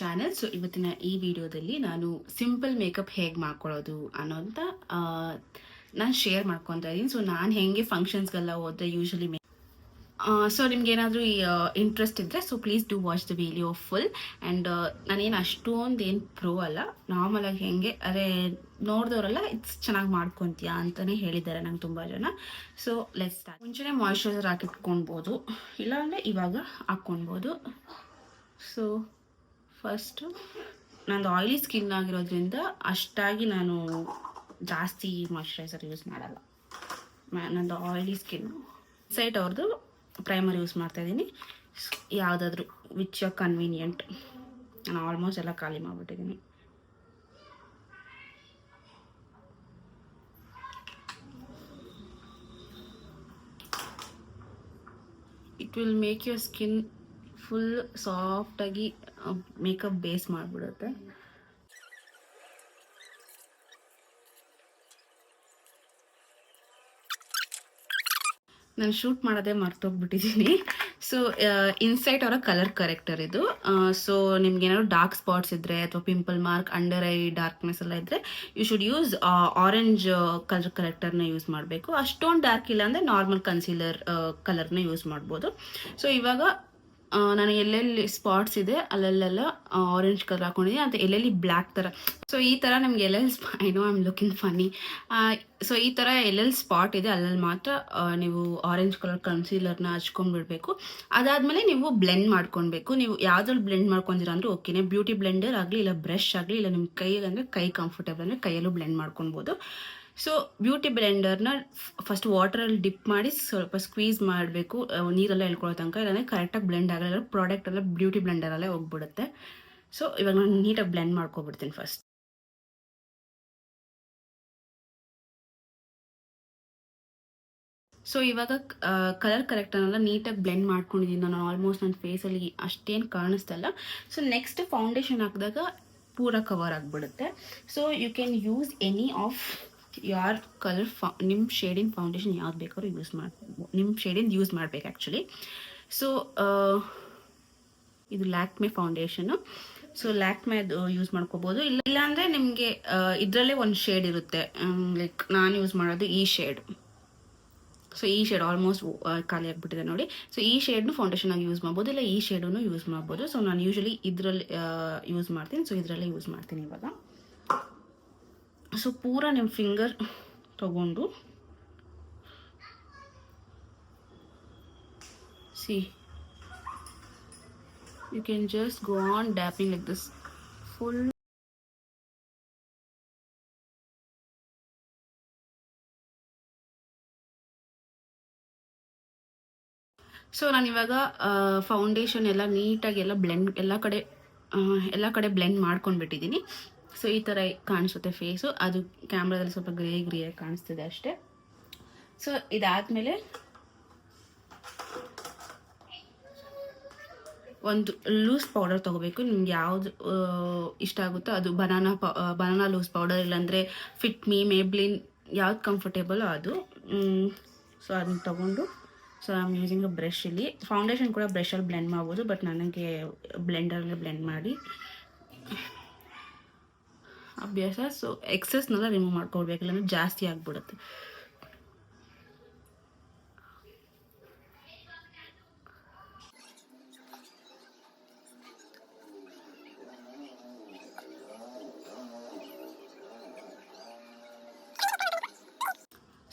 Channel so ಇವತ್ತಿನ ಈ ವಿಡಿಯೋದಲ್ಲಿ ನಾನು ಸಿಂಪಲ್ ಮೇಕಪ್ ಹೇಗೆ ಮಾಡ್ಕೊಳ್ಳೋದು ಅನ್ನೋಂಥ ನಾನು ಶೇರ್ ಮಾಡ್ಕೊತಾ ಇದ್ದೀನಿ. ಸೊ ನಾನು ಹೇಗೆ ಫಂಕ್ಷನ್ಸ್ಗೆಲ್ಲ ಹೋದ್ರೆ ಯೂಶಲಿ ಸೊ ನಿಮ್ಗೆ ಏನಾದರೂ ಈ ಇಂಟ್ರೆಸ್ಟ್ ಇದ್ದರೆ so please do watch the video full and ನಾನೇನು ಅಷ್ಟೊಂದು ಏನು ಪ್ರೋ ಅಲ್ಲ ನಾರ್ಮಲಾಗಿ ಹೆಂಗೆ ಅದೇ ನೋಡಿದವರೆಲ್ಲ, ಇಟ್ಸ್ ಚೆನ್ನಾಗಿ ಮಾಡ್ಕೊತೀಯಾ? ಅಂತಲೇ ಹೇಳಿದ್ದಾರೆ ನಂಗೆ ತುಂಬ ಜನ. ಸೊ ಲೆಸ್ ಮುಂಚೆನೇ ಮಾಯಿಶ್ಚರೈಸರ್ ಹಾಕಿಟ್ಕೊಳ್ಬೋದು ಇಲ್ಲಾಂದರೆ ಇವಾಗ ಹಾಕ್ಕೊಳ್ಬೋದು ಸೊ ಫಸ್ಟು ನಂದು ಆಯಿಲಿ ಸ್ಕಿನ್ ಆಗಿರೋದ್ರಿಂದ ಅಷ್ಟಾಗಿ ನಾನು ಜಾಸ್ತಿ ಮಾಯ್ಶ್ಚರೈಸರ್ ಯೂಸ್ ಮಾಡಲ್ಲ. ನಂದು ಆಯಿಲಿ ಸ್ಕಿನ್ನು ಸೈಟ್ ಅವ್ರದ್ದು ಪ್ರೈಮರ್ ಯೂಸ್ ಮಾಡ್ತಾ ಇದ್ದೀನಿ ಯಾವುದಾದ್ರೂ ವಿಚ್ ಕನ್ವೀನಿಯಂಟ್ ನಾನು ಆಲ್ಮೋಸ್ಟ್ ಎಲ್ಲ ಖಾಲಿ ಮಾಡಿಬಿಟ್ಟಿದ್ದೀನಿ it will make your skin full ಸಾಫ್ಟಾಗಿ ಮೇಕಪ್ ಬೇಸ್ ಮಾಡಿಬಿಡುತ್ತೆ. ನಾನು ಶೂಟ್ ಮಾಡೋದೇ ಮರ್ತೋಗ್ಬಿಟ್ಟಿದ್ದೀನಿ ಸೊ ಇನ್ಸೈಟ್ ಅವರ ಕಲರ್ ಕರೆಕ್ಟರ್ ಇದು. ಸೊ ನಿಮ್ಗೆ ಏನಾದ್ರು ಡಾರ್ಕ್ ಸ್ಪಾಟ್ಸ್ ಇದ್ರೆ ಅಥವಾ pimple mark under eye darkness ಎಲ್ಲ ಇದ್ರೆ you should use orange colour ಕರೆಕ್ಟರ್ನ use ಮಾಡಬೇಕು. ಅಷ್ಟೊಂದು ಡಾರ್ಕ್ ಇಲ್ಲ ಅಂದ್ರೆ ನಾರ್ಮಲ್ ಕನ್ಸೀಲರ್ ಕಲರ್ನ ಯೂಸ್ ಮಾಡ್ಬೋದು. ಸೊ ಇವಾಗ ನಾನು ಎಲ್ಲೆಲ್ಲಿ ಸ್ಪಾಟ್ಸ್ ಇದೆ, ಅಲ್ಲೆಲ್ಲೆಲ್ಲ ಆರೆಂಜ್ ಕಲರ್ ಹಾಕೊಂಡಿದ್ದೀನಿ. ಅಂತ ಎಲ್ಲೆಲ್ಲಿ ಬ್ಲ್ಯಾಕ್ ಥರ ಸೊ ಈ ಥರ ನಿಮ್ಗೆ ಎಲ್ಲೆಲ್ಲಿ I know I am looking funny so ಈ ಥರ ಎಲ್ಲೆಲ್ಲಿ ಸ್ಪಾಟ್ ಇದೆ, ಅಲ್ಲಲ್ಲಿ ಮಾತ್ರ ನೀವು ಆರೆಂಜ್ ಕಲರ್ ಕನ್ಸೀಲರ್ನ ಹಚ್ಕೊಂಡ್ಬಿಡ್ಬೇಕು. ಅದಾದಮೇಲೆ ನೀವು ಬ್ಲೆಂಡ್ ಮಾಡ್ಕೊಳ್ಬೇಕು. ನೀವು ಯಾವ್ದ್ರಲ್ಲಿ ಬ್ಲೆಂಡ್ ಮಾಡ್ಕೊಂಡಿರ ಓಕೆನೇ ಓಕೆನೆ ಬ್ಯೂಟಿ ಬ್ಲೆಂಡರ್ ಆಗಲಿ, ಇಲ್ಲ ಬ್ರಷ್ ಆಗಲಿ, ಇಲ್ಲ ನಿಮ್ಮ ಕೈಗೆ ಅಂದರೆ ಕೈ ಕಂಫರ್ಟೇಬಲ್ ಅಂದರೆ ಕೈಯಲ್ಲೂ ಬ್ಲೆಂಡ್ ಮಾಡ್ಕೊಳ್ಬೋದು. ಸೊ ಬ್ಯೂಟಿ ಬ್ಲೆಂಡರ್ನ ಫಸ್ಟ್ ವಾಟರಲ್ಲಿ ಡಿಪ್ ಮಾಡಿ ಸ್ವಲ್ಪ ಸ್ಕ್ವೀಸ್ ಮಾಡಬೇಕು. ನೀರೆಲ್ಲ ಎಳ್ಕೊಳ್ಳೋ ತನಕ, ಇಲ್ಲಾಂದರೆ ಕರೆಕ್ಟಾಗಿ ಬ್ಲೆಂಡ್ ಆಗಲ್ಲ ಪ್ರಾಡಕ್ಟ್ ಎಲ್ಲ ಬ್ಯೂಟಿ ಬ್ಲೆಂಡರಲ್ಲೇ ಹೋಗ್ಬಿಡುತ್ತೆ. ಸೊ ಇವಾಗ ನಾನು ನೀಟಾಗಿ ಬ್ಲೆಂಡ್ ಮಾಡ್ಕೊಬಿಡ್ತೀನಿ ಫಸ್ಟ್ ಸೊ ಇವಾಗ ಕಲರ್ ಕರೆಕ್ಟನ್ನೆಲ್ಲ ನೀಟಾಗಿ ಬ್ಲೆಂಡ್ ಮಾಡ್ಕೊಂಡಿದ್ದೀನಿ ನಾನು. ಆಲ್ಮೋಸ್ಟ್ ನನ್ನ ಫೇಸಲ್ಲಿ ಅಷ್ಟೇನು ಕಾಣಿಸ್ತಲ್ಲ. ಸೊ ನೆಕ್ಸ್ಟ್ ಫೌಂಡೇಶನ್ ಹಾಕಿದಾಗ ಪೂರ ಕವರ್ ಆಗಿಬಿಡುತ್ತೆ. So you can use any of your colour for ನಿಮ್ಮ ಶೇಡಿನ ಫೌಂಡೇಶನ್ ಯಾವ್ದು ಬೇಕಾದ್ರೂ ಯೂಸ್ ಮಾಡಿ ನಿಮ್ಮ ಶೇಡಿಂದ ಯೂಸ್ ಮಾಡಬೇಕು ಆ್ಯಕ್ಚುಲಿ ಸೊ ಇದು ಲ್ಯಾಕ್ಮೆ ಫೌಂಡೇಶನು ಸೊ ಲ್ಯಾಕ್ಮೆ ಅದು ಯೂಸ್ ಮಾಡ್ಕೋಬೋದು. ಇಲ್ಲ ಇಲ್ಲಾಂದರೆ ನಿಮಗೆ ಇದರಲ್ಲೇ ಒಂದು ಶೇಡ್ ಇರುತ್ತೆ. ಲೈಕ್ ನಾನು ಯೂಸ್ ಮಾಡೋದು ಈ ಶೇಡ್ ಸೊ ಈ ಶೇಡ್ ಆಲ್ಮೋಸ್ಟ್ ಖಾಲಿ ಆಗಿಬಿಟ್ಟಿದೆ ನೋಡಿ. ಸೊ ಈ ಶೇಡ್ನು ಫೌಂಡೇಶನ್ ಆಗಿ ಯೂಸ್ ಮಾಡ್ಬೋದು. ಇಲ್ಲ, ಈ ಶೇಡನ್ನು ಯೂಸ್ ಮಾಡ್ಬೋದು. ಸೊ ನಾನು ಯೂಶಲಿ ಇದರಲ್ಲಿ ಯೂಸ್ ಮಾಡ್ತೀನಿ. ಸೊ ಇದರಲ್ಲೇ ಯೂಸ್ ಮಾಡ್ತೀನಿ ಇವಾಗ. ಸೊ ಪೂರ ನಿಮ್ಮ ಫಿಂಗರ್ ತಗೊಂಡು. See you can just go on dabbing like this full so ನಾನು ಇವಾಗ ಫೌಂಡೇಶನ್ ಎಲ್ಲ ನೀಟಾಗಿ ಎಲ್ಲ ಬ್ಲೆಂಡ್ ಎಲ್ಲ ಕಡೆ ಎಲ್ಲ ಕಡೆ ಬ್ಲೆಂಡ್ ಮಾಡ್ಕೊಂಡ್ಬಿಟ್ಟಿದ್ದೀನಿ ಸೊ ಈ ಥರ ಕಾಣಿಸುತ್ತೆ ಫೇಸು ಅದು ಕ್ಯಾಮ್ರಾದಲ್ಲಿ ಸ್ವಲ್ಪ ಗ್ರೇ ಗ್ರೇ ಕಾಣಿಸ್ತಿದೆ ಅಷ್ಟೇ. ಸೊ ಇದಾದಮೇಲೆ ಒಂದು ಲೂಸ್ ಪೌಡರ್ ತೊಗೋಬೇಕು. ನಿಮ್ಗೆ ಯಾವುದು ಇಷ್ಟ ಆಗುತ್ತೋ ಅದು ಬನಾನಾ ಪೌ ಬನಾನಾ ಲೂಸ್ ಪೌಡರ್ ಇಲ್ಲಾಂದರೆ ಫಿಟ್ ಮೀ ಮೇಬ್ಲಿನ್ ಯಾವ್ದು ಕಂಫರ್ಟೇಬಲ್ ಅದು. ಸೊ ಅದನ್ನ ತೊಗೊಂಡು ಸೊ ಐ ಯೂಸಿಂಗ್ ಬ್ರಷ್ ಇಲ್ಲಿ. ಫೌಂಡೇಶನ್ ಕೂಡ ಬ್ರಷಲ್ಲಿ ಬ್ಲೆಂಡ್ ಮಾಡ್ಬೋದು ಬಟ್ ನನಗೆ ಬ್ಲೆಂಡರಲ್ಲಿ ಬ್ಲೆಂಡ್ ಮಾಡಿ ಅಭ್ಯಾಸ ಸೊ ಎಕ್ಸಸ್ನೆಲ್ಲ ರಿಮೂವ್ ಮಾಡ್ಕೊಳ್ಬೇಕು, ಇಲ್ಲಾಂದರೆ ಜಾಸ್ತಿ ಆಗಿಬಿಡುತ್ತೆ.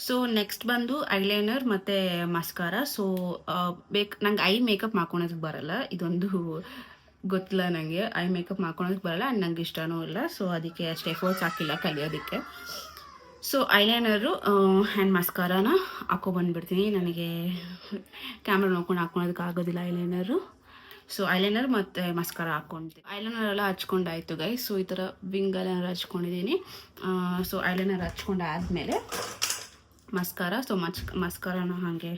ಸೊ ನೆಕ್ಸ್ಟ್ ಬಂದು ಐಲೈನರ್ ಮತ್ತು ಮಸ್ಕಾರ ಸೊ ಬೇಕು, ನಂಗೆ ಐ ಮೇಕಪ್ ಮಾಡ್ಕೊಳೋದಕ್ಕೆ ಬರಲ್ಲ. ಇದೊಂದು ಗೊತ್ತಿಲ್ಲ ನನಗೆ ಐ ಮೇಕಪ್ ಮಾಡ್ಕೊಳೋದಕ್ಕೆ ಬರಲ್ಲ ಆ್ಯಂಡ್ ನಂಗೆ ಇಷ್ಟನೂ ಇಲ್ಲ. ಸೊ ಅದಕ್ಕೆ ಅಷ್ಟು ಎಫರ್ಟ್ಸ್ ಹಾಕಿಲ್ಲ ಕಲಿಯೋದಕ್ಕೆ. ಸೊ ಐಲೈನರು ಆ್ಯಂಡ್ ಮಸ್ಕಾರಾನ ಹಾಕೊಬಂದ್ಬಿಡ್ತೀನಿ ನನಗೆ ಕ್ಯಾಮ್ರಾ ನೋಡ್ಕೊಂಡು ಹಾಕೊಳೋದಕ್ಕೆ ಆಗೋದಿಲ್ಲ ಐಲೈನರು ಸೊ ಐಲೈನರ್ ಮತ್ತು ಮಸ್ಕಾರ ಹಾಕ್ಕೊಂತೀನಿ ಐಲೈನರ್ ಎಲ್ಲ ಹಚ್ಕೊಂಡಾಯ್ತು ಗೈ ಸೊ ಈ ಥರ ವಿಂಗ್ ಐಲೈನರ್ ಹಚ್ಕೊಂಡಿದ್ದೀನಿ ಸೊ ಐಲೈನರ್ ಹಚ್ಕೊಂಡಾದ್ಮೇಲೆ ಮಸ್ಕಾರ ಸೊ ಮಚ್ ಮಸ್ಕಾರನ ಹಾಗೆ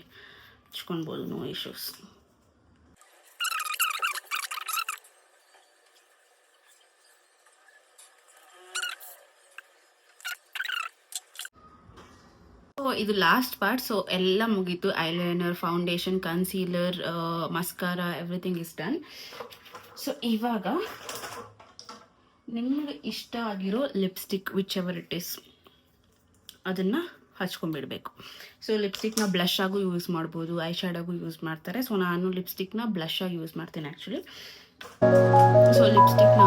ಹಚ್ಕೊಳ್ಬೋದು ನೋ ಇಶ್ಯೂಸ್ ಸೊ ಇದು ಲಾಸ್ಟ್ ಪಾರ್ಟ್ ಸೊ ಎಲ್ಲ ಮುಗೀತು. Eyeliner foundation concealer mascara everything is done so ಇವಾಗ ನಿಮಗೆ ಇಷ್ಟ ಆಗಿರೋ lipstick which ever it is ಅದನ್ನು ಹಚ್ಕೊಂಡ್ಬಿಡ್ಬೇಕು. ಸೊ ಲಿಪ್ಸ್ಟಿಕ್ನ ಬ್ಲಷ್ ಆಗು ಯೂಸ್ ಮಾಡ್ಬೋದು ಐ ಶ್ಯಾಡಾಗೂ ಯೂಸ್ ಮಾಡ್ತಾರೆ. ಸೊ ನಾನು ಲಿಪ್ಸ್ಟಿಕ್ನ ಬ್ಲಷ್ ಆಗಿ ಯೂಸ್ ಮಾಡ್ತೀನಿ ಆ್ಯಕ್ಚುಲಿ ಸೊ ಲಿಪ್ಸ್ಟಿಕ್ನ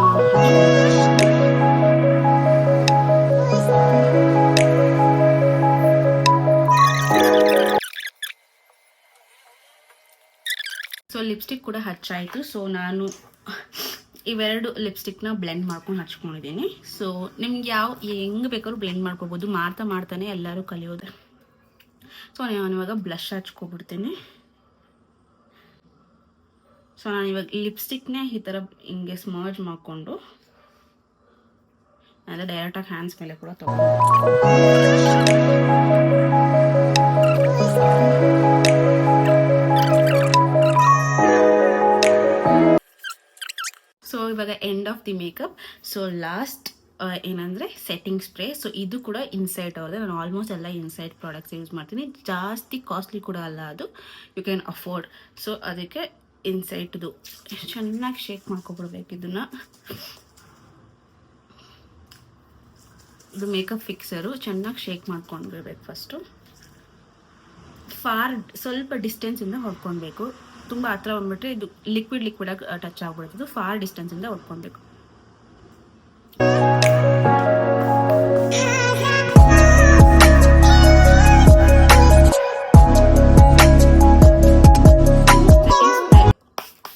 ಲಿಪ್ಸ್ಟಿಕ್ ಕೂಡ ಹಚ್ಚಾಯಿತು. ಸೊ ನಾನು ಇವೆರಡು ಲಿಪ್ಸ್ಟಿಕ್ನ ಬ್ಲೆಂಡ್ ಮಾಡ್ಕೊಂಡು ಹಚ್ಕೊಂಡಿದ್ದೀನಿ. ಸೊ ನಿಮ್ಗೆ ಯಾವ, ಹೆಂಗೆ ಬೇಕಾದ್ರೂ ಬ್ಲೆಂಡ್ ಮಾಡ್ಕೊಬೋದು. ಮಾಡ್ತಾ ಮಾಡ್ತಾನೆ ಎಲ್ಲರೂ ಕಲಿಯೋದು. ಸೊ ನಾನು ಇವಾಗ ಬ್ಲಷ್ ಹಚ್ಕೊಬಿಡ್ತೀನಿ. ಸೊ ನಾನು ಇವಾಗ ಲಿಪ್ಸ್ಟಿಕ್ನೇ ಈ ಥರ ಹಿಂಗೆ ಸ್ಮರ್ಜ್ ಮಾಡಿಕೊಂಡು ಅಂದರೆ ಡೈರೆಕ್ಟಾಗಿ ಹ್ಯಾಂಡ್ಸ್ ಮೇಲೆ ಕೂಡ ತಗೊಂಡು ಆಫ್ ಮೇಕಪ್. ಸೊ ಲಾಸ್ಟ್ ಏನಂದರೆ ಸೆಟ್ಟಿಂಗ್ ಸ್ಪ್ರೇ ಸೊ ಇದು ಕೂಡ ಇನ್ಸೈಟ್ ಅವ್ರದ್ದು. ನಾನು ಆಲ್ಮೋಸ್ಟ್ ಎಲ್ಲ ಇನ್ಸೈಟ್ ಪ್ರಾಡಕ್ಟ್ಸ್ ಯೂಸ್ ಮಾಡ್ತೀನಿ. ಜಾಸ್ತಿ ಕಾಸ್ಟ್ಲಿ ಕೂಡ ಅಲ್ಲ ಅದು. ಯು ಕ್ಯಾನ್ ಅಫೋರ್ಡ್ ಸೊ ಅದಕ್ಕೆ ಇನ್ಸೈಟ್ದು ಚೆನ್ನಾಗಿ ಶೇಕ್ ಮಾಡ್ಕೊಬಿಡ್ಬೇಕು ಇದನ್ನು. ಇದು ಮೇಕಪ್ ಫಿಕ್ಸರು ಚೆನ್ನಾಗಿ ಶೇಕ್ ಮಾಡ್ಕೊಂಡ್ಬಿಡ್ಬೇಕು ಫಸ್ಟು ಫಾರ್ ಸ್ವಲ್ಪ ಡಿಸ್ಟೆನ್ಸಿಂದ ಹೊಡ್ಕೊಳ್ಬೇಕು. ತುಂಬ ಹತ್ರ ಬಂದ್ಬಿಟ್ರೆ ಇದು ಲಿಕ್ವಿಡ್ ಲಿಕ್ವಿಡಾಗಿ ಟಚ್ ಆಗ್ಬಿಡ್ತದೆ. ಫಾರ್ ಡಿಸ್ಟೆನ್ಸಿಂದ ಹೊಡ್ಕೊಳ್ಬೇಕು.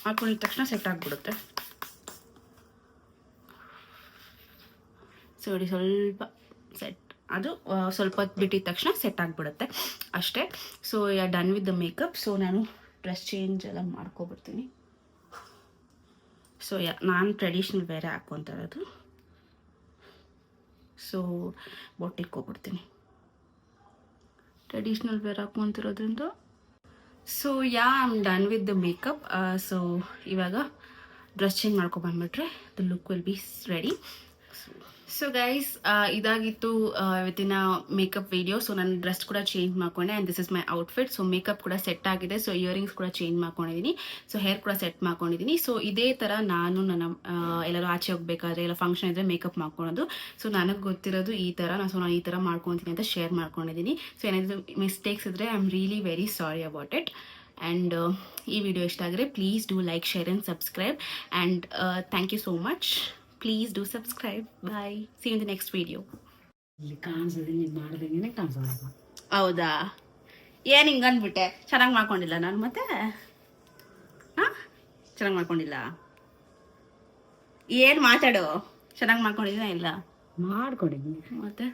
ಹಾಕೊಂಡಿದ ತಕ್ಷಣ ಸೆಟ್ ಆಗಿಬಿಡುತ್ತೆ. ಸೊ ನೋಡಿ ಸ್ವಲ್ಪ ಸೆಟ್ ಅದು ಸ್ವಲ್ಪ ಹೊತ್ತು ಬಿಟ್ಟಿದ ತಕ್ಷಣ ಸೆಟ್ ಆಗಿಬಿಡುತ್ತೆ. ಅಷ್ಟೇ. So ya done with the makeup so ನಾನು ಡ್ರೆಸ್ ಚೇಂಜ್ ಎಲ್ಲ ಮಾಡ್ಕೊಬಿಡ್ತೀನಿ. ಸೊ ಯ ನಾನು ಟ್ರೆಡಿಷ್ನಲ್ ಬೇರೆ ಹಾಕ್ಕೊತ ಇರೋದು ಸೊ ಬೊಟ್ಟಿಗೆ ಹೋಗ್ಬಿಡ್ತೀನಿ traditional wear ಹಾಕ್ಕೊಂತಿರೋದ್ರಿಂದ. So ya am done with the makeup so ಇವಾಗ dress change ಮಾಡ್ಕೊಬಂದ್ಬಿಟ್ರೆ the look will be ready so guys ಇದಾಗಿತ್ತು ಇವತ್ತಿನ ಮೇಕಪ್ ವಿಡಿಯೋ ಸೊ ನಾನು ಡ್ರೆಸ್ ಕೂಡ ಚೇಂಜ್ ಮಾಡ್ಕೊಂಡೆ and this is my outfit so makeup ಕೂಡ set ಆಗಿದೆ. So earrings ಕೂಡ change ಮಾಡ್ಕೊಂಡಿದ್ದೀನಿ ಸೊ ಹೇರ್ ಕೂಡ ಸೆಟ್ ಮಾಡ್ಕೊಂಡಿದ್ದೀನಿ ಸೊ ಇದೇ ಥರ ನಾನು ನನ್ನ ಎಲ್ಲರೂ ಆಚೆ ಹೋಗ್ಬೇಕಾದ್ರೆ, ಎಲ್ಲ ಫಂಕ್ಷನ್ ಇದ್ದರೆ ಮೇಕಪ್ ಮಾಡ್ಕೊಳೋದು ಸೊ ನನಗೆ ಗೊತ್ತಿರೋದು ಈ ಥರ ನಾನು ಸೊ ನಾನು ಈ ಥರ ಮಾಡ್ಕೊತೀನಿ ಅಂತ ಶೇರ್ ಮಾಡ್ಕೊಂಡಿದ್ದೀನಿ ಸೊ ಏನಾದರೂ ಮಿಸ್ಟೇಕ್ಸ್ ಇದ್ದರೆ I am really very sorry about it and ಈ ವಿಡಿಯೋ ಇಷ್ಟ ಆಗಿದ್ರೆ please do like share and subscribe and thank you so much please do subscribe bye see in the next video ಇಲ್ಲಿ ಮಾಡ್ದಂಗೆ ಹೌದಾ? ಏನು ಹಿಂಗೆ ಅಂದ್ಬಿಟ್ಟೆ? ಚೆನ್ನಾಗಿ ಮಾಡ್ಕೊಂಡಿಲ್ಲ ನಾನು ಮತ್ತೆ? ಹಾಂ? ಚೆನ್ನಾಗಿ ಮಾಡ್ಕೊಂಡಿಲ್ಲ? ಏನು ಮಾತಾಡು? ಚೆನ್ನಾಗಿ ಮಾಡ್ಕೊಂಡಿದ್ದೀನ ಇಲ್ಲ? ಮಾಡ್ಕೊಂಡಿದ್ದೀನಿ ಮತ್ತೆ?